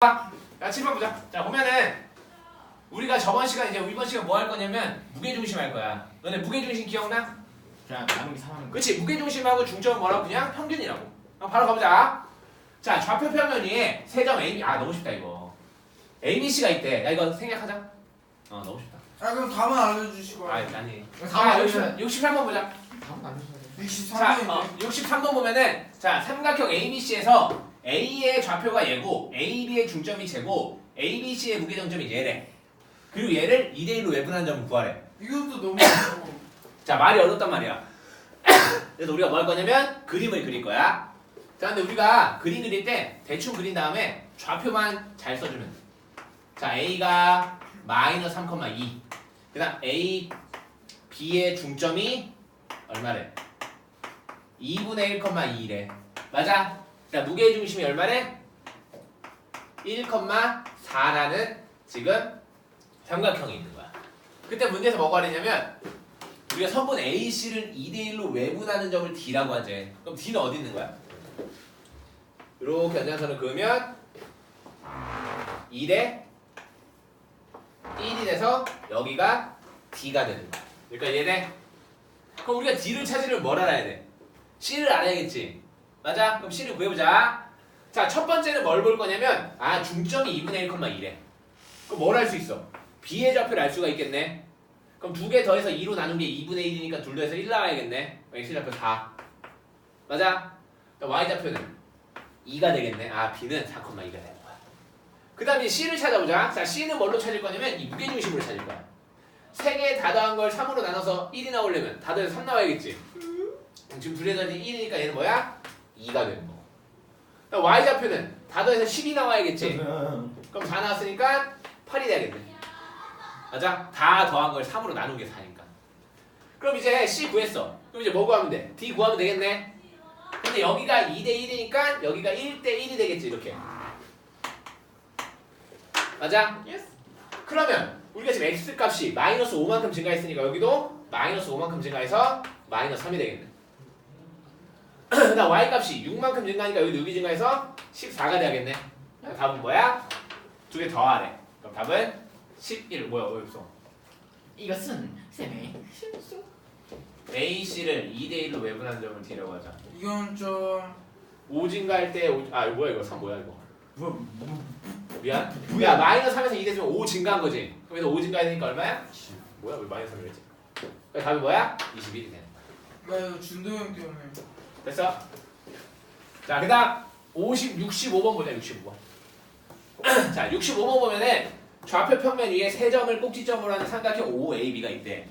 자, 7번 보자. 자, 보면은 우리가 저번 시간 이제 이번 시간 뭐 할 거냐면 무게 중심 할 거야. 너네 무게 중심 기억나? 그냥 나누기 3하는 거. 그치? 무게 중심하고 중점은 뭐라고 그냥 평균이라고. 그럼 바로 가보자. 자, 좌표 평면 위에 세점 A. 아 너무 쉽다 이거. A, B, C가 있대. 야 이거 생략하자. 어 너무 쉽다. 아 그럼 답은 알려주시고 아 아니. 다 자, 60, 63번 보자. 돼. 63번 자, 인데 어, 63번 보면은 자 삼각형 ABC에서 A의 좌표가 얘고 AB의 중점이 쟤고 ABC의 무게중점이 얘래. 그리고 얘를 2대 1로 외분한 점을 구하래. 이것도 너무 어려워 자 말이 어렵단 말이야. 그래서 우리가 뭐 할 거냐면 그림을 그릴 거야. 자 근데 우리가 그림 그릴 때 대충 그린 다음에 좌표만 잘 써주면 돼. 자 A가 마이너스 3,2. 그다음 A, B의 중점이 얼마래? 2분의 1,2래. 맞아? 자 무게 중심이 얼마래? 1,4라는 지금 삼각형이 있는 거야. 그때 문제에서 뭐가 그랬냐면 우리가 선분 AC를 2대1로 외분하는 점을 D라고 하지. 그럼 D는 어디 있는 거야? 이렇게 연장선을 그으면 2대 1이 돼서 여기가 D가 되는 거야. 그러니까 얘네 그럼 우리가 D를 찾으려면 뭘 알아야 돼? C를 알아야겠지. 맞아? 그럼 C를 구해보자. 자, 첫 번째는 뭘 볼 거냐면 아 중점이 2분의 1,2래. 그럼 뭘 할 수 있어? B의 좌표를 알 수가 있겠네. 그럼 두 개 더해서 2로 나눈 게 2분의 1이니까 둘 더해서 1 나와야겠네. 그럼 X 좌표 4. 맞아? 그럼 Y 좌표는 2가 되겠네. 아, B는 4,2가 되는 거야. 그 다음에 C를 찾아보자. 자, C는 뭘로 찾을 거냐면 이 무게중심으로 찾을 거야. 세개다 더한 걸 3으로 나눠서 1이 나오려면 다 더해서 3 나와야겠지. 그럼 지금 둘에 더하니 1이니까 얘는 뭐야? 2가 되는 거고. 그다음 Y 좌표는 다 더해서 10이 나와야겠지. 그럼 4 나왔으니까 8이 돼야겠네. 맞아? 다 더한 걸 3으로 나눈 게 4니까. 그럼 이제 C 구했어. 그럼 이제 뭐 구하면 돼? D 구하면 되겠네. 근데 여기가 2대 1이니까 여기가 1대 1이 되겠지 이렇게. 맞아? 그러면 우리가 지금 x 값이 마이너스 5만큼 증가했으니까 여기도 마이너스 5만큼 증가해서 마이너스 3이 되겠네. 그다음 y 값이 6만큼 증가하니까 여기도 6이 증가해서 14가 돼야겠네. 그럼 답은 뭐야? 두 개 더하래. 그럼 답은 11. 뭐야? 왜 없어? 이것은 쌤의 실수. A, C를 2대 1로 외분하는 점을 D라고 하자. 이건 좀 5 증가할 때, 5, 아 뭐야 이거 3 뭐야 이거? 뭐, 뭐, 미안. 야 마이너스 3에서 2 됐으면 5 증가한 거지. 그래서 5 증가되니까 얼마야? 뭐야 왜 마이너스 3을 했지? 그럼 답이 뭐야? 21이 되는 거야. 나 이거 준도 형 때문에 됐어? 자 그 다음 50, 65번 보자 65번. 자 65번 보면은 좌표 평면 위에 세 점을 꼭지점으로 하는 삼각형 OAB가 있대.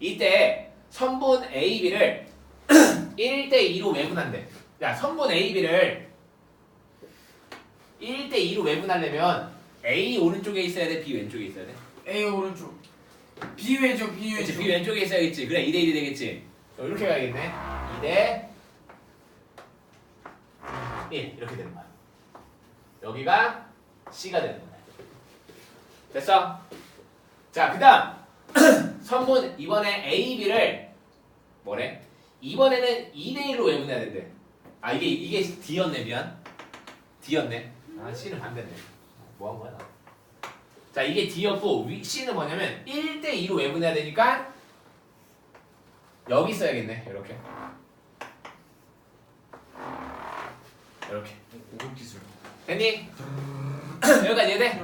이때 선분 AB를 1대 2로 외분한대. 야 선분 AB를 1대 2로 외분하려면 A 오른쪽에 있어야 돼, B 왼쪽에 있어야 돼. A 오른쪽 B 왼쪽 B 왼쪽 B 왼쪽에 있어야겠지. 그래 2대 1이 되겠지. 어, 이렇게 가야겠네. 2대 1 이렇게 되는 거야. 여기가 C가 되는 거야. 됐어? 자, 그 다음 선분 이번에 A, B를 뭐래? 이번에는 2대 1로 외분해야 된대. 아 이게 이게 D였네 미안. D였네. 아 C는 반대네. 뭐 한 거야 나? 자 이게 D였고 위, C는 뭐냐면 1대 2로 외분해야 되니까 여기 써야겠네. 이렇게. 이렇게. 오급 기술. 됐니? 여기까지 이해돼?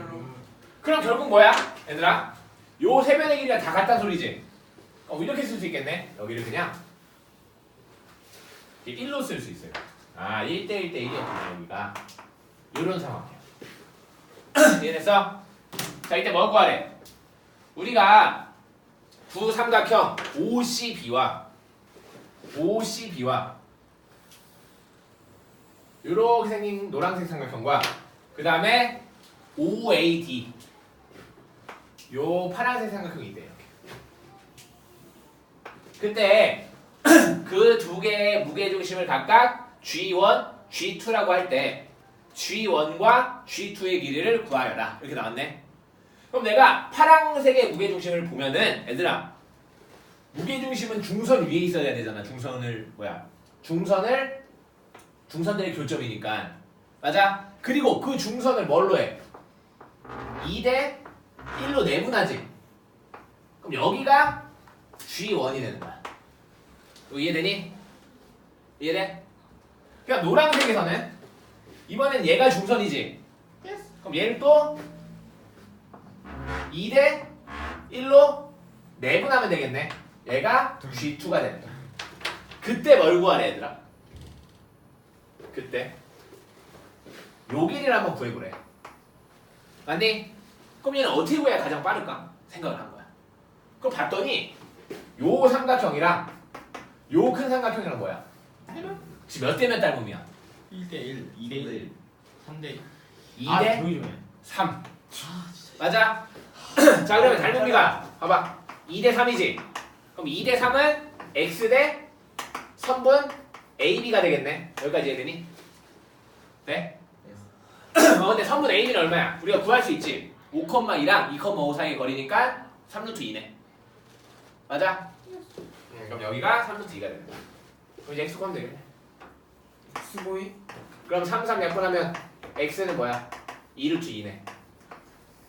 그럼 결국 뭐야? 얘들아 요 세 변의 길이가 다 같다는 소리지 어, 이렇게 쓸 수 있겠네 여기를 그냥 1로 쓸 수 있어요 아 1대 1대 1이었구나 여기가 요런 상황이야 이해됐어? 자 이때 뭐 구하래? 우리가 두 삼각형 OCB와 OCB와 요렇게 생긴 노란색 삼각형과 그 다음에 OAD 요 파란색 삼각형이 있대요. 이렇게. 그때 그 두 개의 무게 중심을 각각 G1, G2라고 할 때 G1과 G2의 길이를 구하여라. 이렇게 나왔네. 그럼 내가 파란색의 무게 중심을 보면은 얘들아 무게 중심은 중선 위에 있어야 되잖아. 중선을 뭐야? 중선을 중선들의 교점이니까 맞아? 그리고 그 중선을 뭘로 해? 2대 1로 내분하지. 그럼 여기가 G1이 되는 거야. 이거 이해되니? 이해돼? 그냥 노란색에서는 이번엔 얘가 중선이지. 그럼 얘를 또 2대 1로 내분하면 되겠네. 얘가 G2가 된다. 그때 뭘 구하래 얘들아? 그때 요 길이를 한번 구해보래. 맞니? 그럼 얘는 어떻게 구해야 가장 빠를까? 생각을 한 거야. 그럼 봤더니 요 삼각형이랑 요 큰 삼각형이랑 뭐야? 지금 몇 대 몇 닮음이야? 1대1 2대1 3대 2대 아 조용히 좀 해. 3. 맞아. 자 그러면 닮음비가 봐봐. 2대 3이지. 그럼 2대 3은 x 대 선분 ab가 되겠네. 여기까지 이해되니? 네? 어 근데 선분 ab는 얼마야? 우리가 구할 수 있지. 5,2랑 2,5 사이의 거리니까 3루트 2네. 맞아? 음, 그럼 여기가 3루트 2가 된다. 그럼 이제 x 구하면 되겠네. 수고이 그럼 3, 3 약분하면 x는 뭐야? 2루트 2네.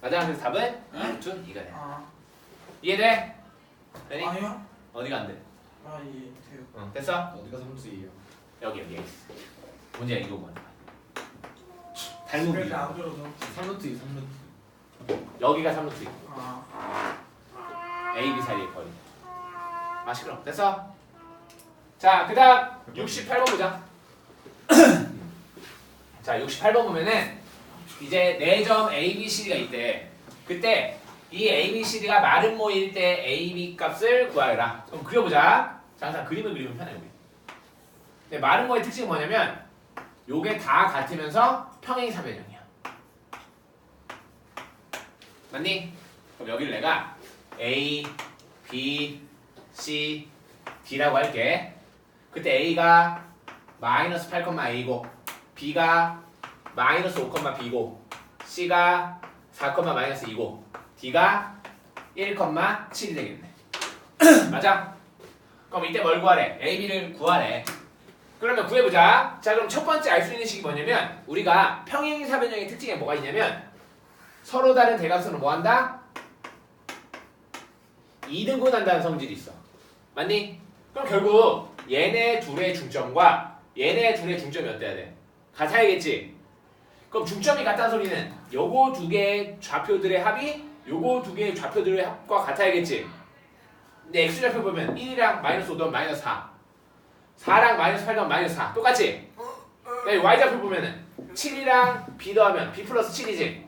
맞아? 그래서 답은 2루트 2가 돼. 아 이해돼? 되니? 아니요 어디가 안 돼? 아 예 돼요 응. 됐어? 어디가 삼수이에요? 여기 여기 x. 문제야 이거 뭐야? 그래서. 안 들어서 3루트 3루트 여기가 3루트 2. 아 A, B 사이의 거리. 아 시끄러. 됐어? 자, 그 다음 68번 보자. 자, 68번 보면은 이제 4점 A, B, C, D가 있대. 그때 이 A, B, C, D가 마른 모일 때 A, B 값을 구하여라. 그럼 그려보자. 자, 항상 그림을 그리면 편해 우리. 근데 마른 모의 특징이 뭐냐면 요게 다 같으면서 평행 사변형이야. 맞니? 그럼 여기를 내가 A, B, C, D라고 할게. 그때 A가 마이너스 8,A고 B가 마이너스 5,B고 C가 4, 마이너스 2고 D가 1,7이 되겠네. 맞아? 그럼 이때 뭘 구하래? A, B를 구하래. 그러면 구해보자. 자 그럼 첫 번째 알 수 있는 식이 뭐냐면 우리가 평행사 변형의 특징이 뭐가 있냐면 서로 다른 대각선을 뭐 한다? 2등분 한다는 성질이 있어. 맞니? 그럼 결국 얘네 둘의 중점과 얘네 둘의 중점이 어때야 돼? 같아야겠지? 그럼 중점이 같다는 소리는 요거 두 개의 좌표들의 합이 요거 두 개의 좌표들의 합과 같아야겠지? 근데 x좌표 보면 1이랑 마이너스 5 더하면 마이너스 4 4랑 마이너스 8 더하면 마이너스 4 똑같지? 그다음에 y좌표 보면은 7이랑 b 더하면 b 플러스 7이지?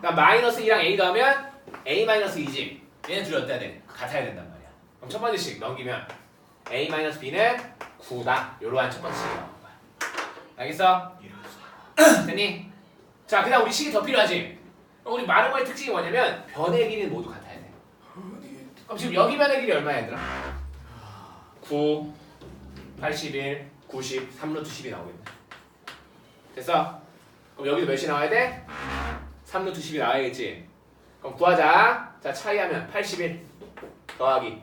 그러니까 마이너스 2랑 a 더하면 a 마이너스 2지? 얘네 둘이 어때야 돼? 같아야 된단 말이야. 그럼 첫 번째씩 넘기면 a 마이너스 b는 9다. 요러한 첫 번째 식이 나오는 거야. 알겠어? 됐니? 자, 그다음 우리 식이 더 필요하지. 그럼 우리 마르모의 특징이 뭐냐면 변의 길이는 모두 같아야 돼. 그럼 지금 여기 변의 길이 얼마야, 얘들아? 9, 81, 90, 3루트 10이 나오겠네. 됐어? 그럼 여기도 몇이 나와야 돼? 3루트 10이 나와야겠지. 그럼 구하자. 자, 차이하면 81 더하기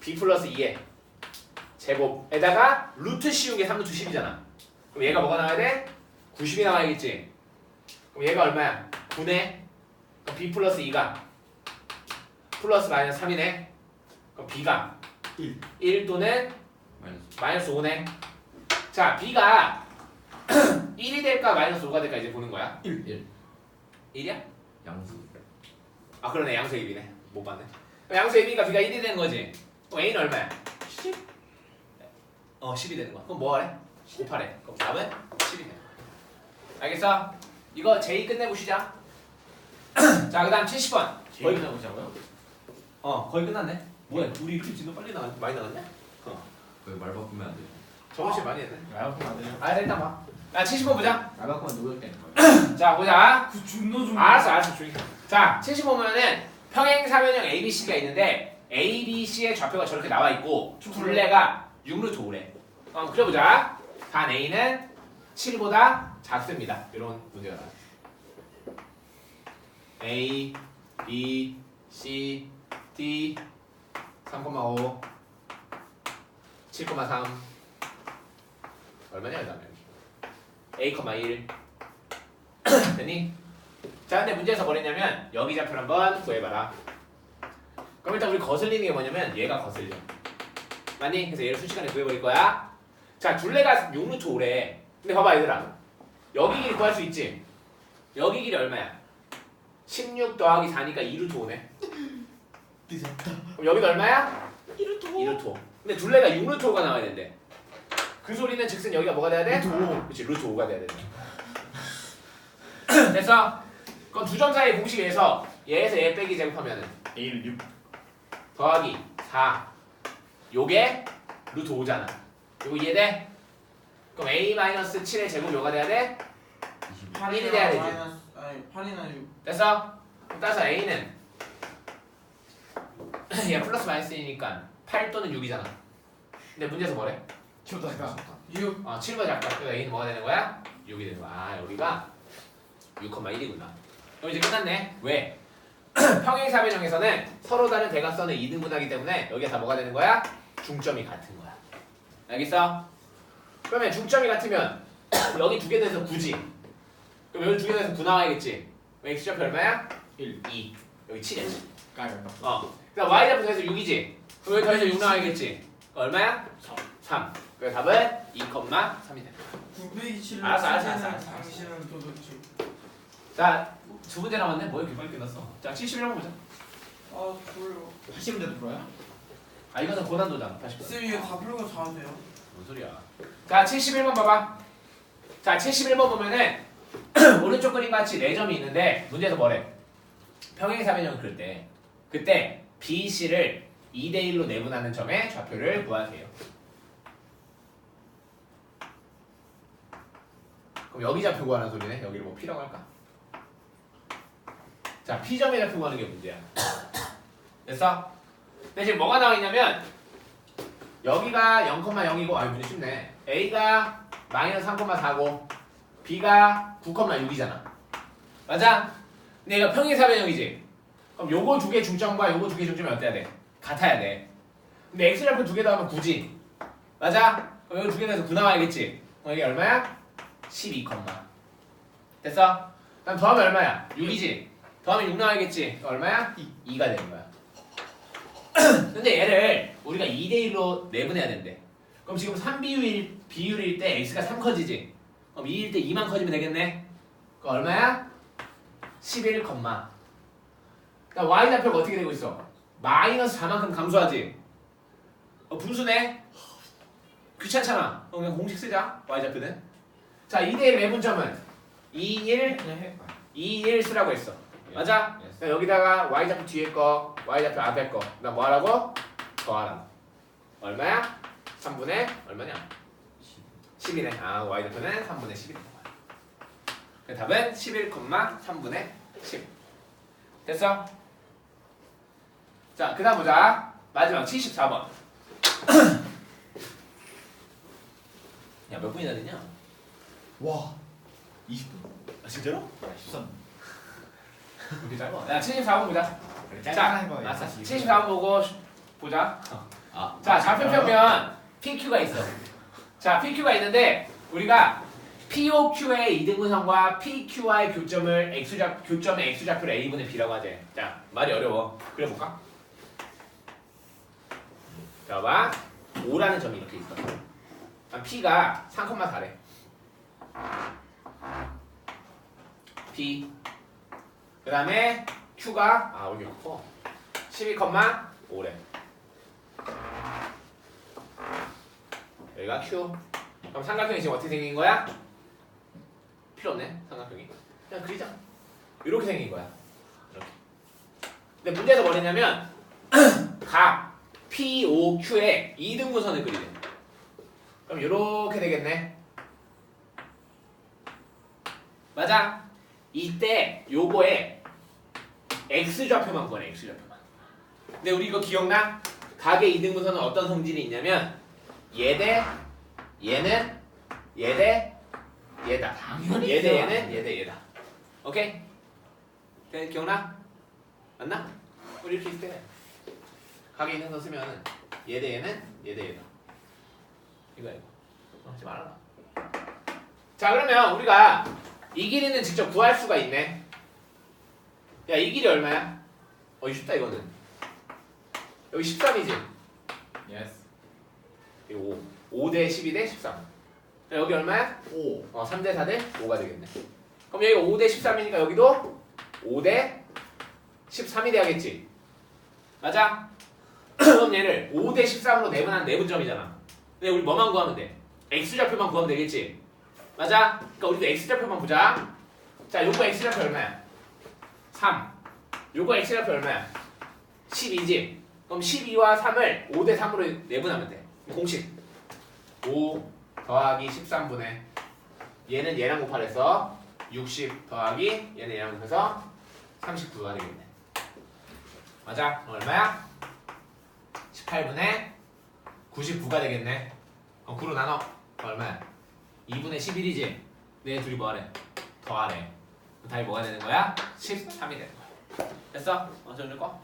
b 플러스 2의 제곱에다가 루트 씌운 게 3루트 10이잖아. 그럼 얘가 뭐가 나와야 돼? 90이 나와야겠지. 그럼 얘가 얼마야? 9네. 그럼 b 플러스 2가 플러스 마이너스 3이네. 그럼 b가 1. 1 또는 마이너스 마이너스 5네. 자, b가 1이 될까 마이너스 5가 될까 이제 보는 거야. 1 1 1이야? 양수 아 그러네 양수 AB네 못 봤네 그럼 양수 AB가 B가 1이 되는 거지 그럼 A는 얼마야? 10? 어 10이 되는 거야 그럼 뭐 하래? 곱하래 그럼 답은 10이 되는 거야 알겠어? 이거 J 끝내보시자 자 그 다음 70번 거의 끝나보자고요? 어 거의 끝났네 뭐야 우리 이렇게 진도 빨리 나갔 많이 나갔냐? 거의 말 바꾸면 안 돼요 저번 시에 많이 했네. 말 바꾸면 안 돼요 아 일단 봐 야 70번 보자. 말 바꾸면 노력되는 거예요 자 보자. 그 존나 좀 알았어 알았어. 조용히 자 75번은 평행 사변형 ABC가 있는데 ABC의 좌표가 저렇게 나와 있고 둘레가 6루트 5래 어, 그려보자. 단 A는 7보다 작습니다. 이런 문제가 나와요 A, B, C, D 3,5 7,3 얼마냐 그 다음에 a, 1 됐니? 자 근데 문제에서 뭐랬냐면 여기 좌표를 한번 구해봐라 그럼 일단 우리 거슬리는 게 뭐냐면 얘가 거슬려 맞니? 그래서 얘를 순식간에 구해버릴 거야 자 둘레가 6루트 5래 근데 봐봐 얘들아 여기 길이 구할 수 있지 여기 길이 얼마야? 16 더하기 4니까 2루트 5네 늦었다. 그럼 여기는 얼마야? 이루토. 2루트 5 근데 둘레가 6루트 5가 나와야 된대 그 소리는 즉슨 여기가 뭐가 돼야 돼? 그렇지 루트 5가 돼야 된다 됐어? 그럼 두 점 사이의 공식에서 얘에서 얘 빼기 제곱하면은 1 6 더하기 4 요게 루트 5잖아 이거 이해돼? 그럼 a 마이너스 7의 제곱 뭐가 돼야 돼? 1이 돼야 되지. 마이너스 아니 8이나 6. 됐어? 그럼 따라서 a는 얘 플러스 마이너스이니까 8 또는 6이잖아 근데 문제에서 뭐래? 키우다가 6. 어, 7번 작가 그래서 a는 뭐가 되는 거야? 6이 되는 거야 아 여기가 6,1이구나 그럼 이제 끝났네 왜? 평행사변형에서는 서로 다른 대각선을 이등분하기 때문에 여기가 다 뭐가 되는 거야? 중점이 같은 거야 알겠어? 그러면 중점이 같으면 여기 두 개 돼서 9지 그럼 여기 두 개 돼서 9 나와야겠지 그럼 x좌표 얼마야? 1 2 여기 7이야 까요 어 그럼 y좌표 더해서 6이지 그럼 더해서 6 나와야겠지 얼마야? 3 그래서 답은 2,3이 돼 927을 알았어, 알았어, 알았어, 알았어. 당신은 도대체. 자, 두 문제 남았네. 뭐 이렇게 빨리 끝났어? 자, 71번 보자. 아 졸려. 하시면 풀어요? 아, 이거는 고난도잖아. 80번. 쌤 이거 다 풀고 자면 돼요. 뭔 소리야? 자, 71번 봐봐. 자, 71번 보면은 오른쪽 그림 같이 4점이 있는데 문제에서 뭐래? 평행 사변형 그릴 때 그때 B, C를 2대 1로 내분하는 점의 좌표를 구하세요. 그럼 여기 좌표 구하는 소리네. 여기를 뭐 P라고 할까? 자, P점의 좌표 구하는 게 문제야. 됐어? 근데 지금 뭐가 나와 있냐면 여기가 0,0이고 아 문제 쉽네. A가 마이너스 3,4고 B가 9,6이잖아. 맞아? 근데 얘가 평행사변형이지. 그럼 요거 두 개 중점과 요거 두 개 중점이 어때야 돼? 같아야 돼. 근데 X좌표 두개 더하면 9지. 맞아? 그럼 여기 두개 더해서 9 나와야겠지. 그럼 이게 얼마야? 12, 됐어? 그럼 더하면 얼마야? 6이지. 더하면 6 나와야겠지. 얼마야? 2, 가 되는 거야. 근데 얘를 우리가 2대 1로 내분해야 된대. 그럼 지금 3비율 비율일 때 x가 3 커지지. 그럼 2일 때 2만 커지면 되겠네. 그 얼마야? 11, 그러니까 y 좌표가 어떻게 되고 있어? 마이너스 4만큼 감소하지. 어, 분수네. 귀찮잖아. 어, 그냥 공식 쓰자. y 좌표는. 자, 2대 1 매분점은 2, 1, 그냥 해 2, 1 쓰라고 했어. 맞아? 예스. 그러니까 여기다가 y 좌표 뒤에 거, y 좌표 앞에 거. 나 뭐 하라고? 더하라. 얼마야? 3분의 얼마냐? 10이네. 아, y 좌표는 3분의 10이 되는 거야. 그 답은 11,3분의 10. 됐어? 자, 그 다음 보자. 마지막 74번. 야, 몇 분이나 됐냐? 와 20분 아, 진짜로? 13 이렇게 짧아. 야, 74번 보자. 자, 맞아. 74번 보고 보자. 아 자, 좌표 펴면 PQ가 있어. 자, PQ가 있는데 우리가 POQ의 이등분선과 PQ와의 교점을 X좌 교점의 X좌표를 A분의 B라고 하지. 자, 말이 어려워. 그려볼까? 자, 봐. 5라는 점이 이렇게 있어. 그럼 P가 3,4래. P. 그 다음에 Q가 아 여기 커. 12,5래. 여기가 Q. 그럼 삼각형이 지금 어떻게 생긴 거야? 필요 없네 삼각형이. 그냥 그리자. 이렇게 생긴 거야. 이렇게. 근데 문제에서 뭐랬냐면 각 P, O, Q에 이등분선을 그리래. 그럼 이렇게 되겠네. 맞아. 이때 요거에 X 좌표만 구하래 X 좌표만. 근데 우리 이거 기억나? 각의 이등분선은 어떤 성질이 있냐면 얘대 얘는 얘대 얘다. 당연히 얘대 기억 얘는 얘대 얘다. 오케이? 네, 기억나? 맞나? 우리 이렇게 있을 때 각의 이등분선 쓰면 얘대 얘는 얘 대 얘다. 이거 이거. 어, 하지 말아라. 자 그러면 우리가 이 길이는 직접 구할 수가 있네. 야 이 길이 얼마야? 어 쉽다 이거는. 여기 13이지. 예스. 5. 5대 12대 13. 자, 여기 얼마야? 5. 어 3대 4대 5가 되겠네. 그럼 여기가 5대 13이니까 여기도 5대 13이 돼야겠지. 맞아? 그럼 얘를 5대 13으로 내분한 내분점이잖아. 근데 우리 뭐만 구하면 돼? x좌표만 구하면 되겠지. 맞아? 그러니까 우리도 x좌표만 보자. 자, 요거 x좌표 얼마야? 3. 요거 x좌표 얼마야? 12지. 그럼 12와 3을 5대 3으로 내분하면 돼. 공식. 5 더하기 13분의 얘는 얘랑 곱하래서 60 더하기 얘는 얘랑 곱해서 39가 되겠네. 맞아? 그럼 얼마야? 18분의 99가 되겠네. 그럼 9로 나눠. 얼마야? 2분의 11이지? 내 둘이 뭐하래? 더하래. 답이 뭐가 되는 거야? 13이 되는 거야. 됐어? 어, 저 오늘 거?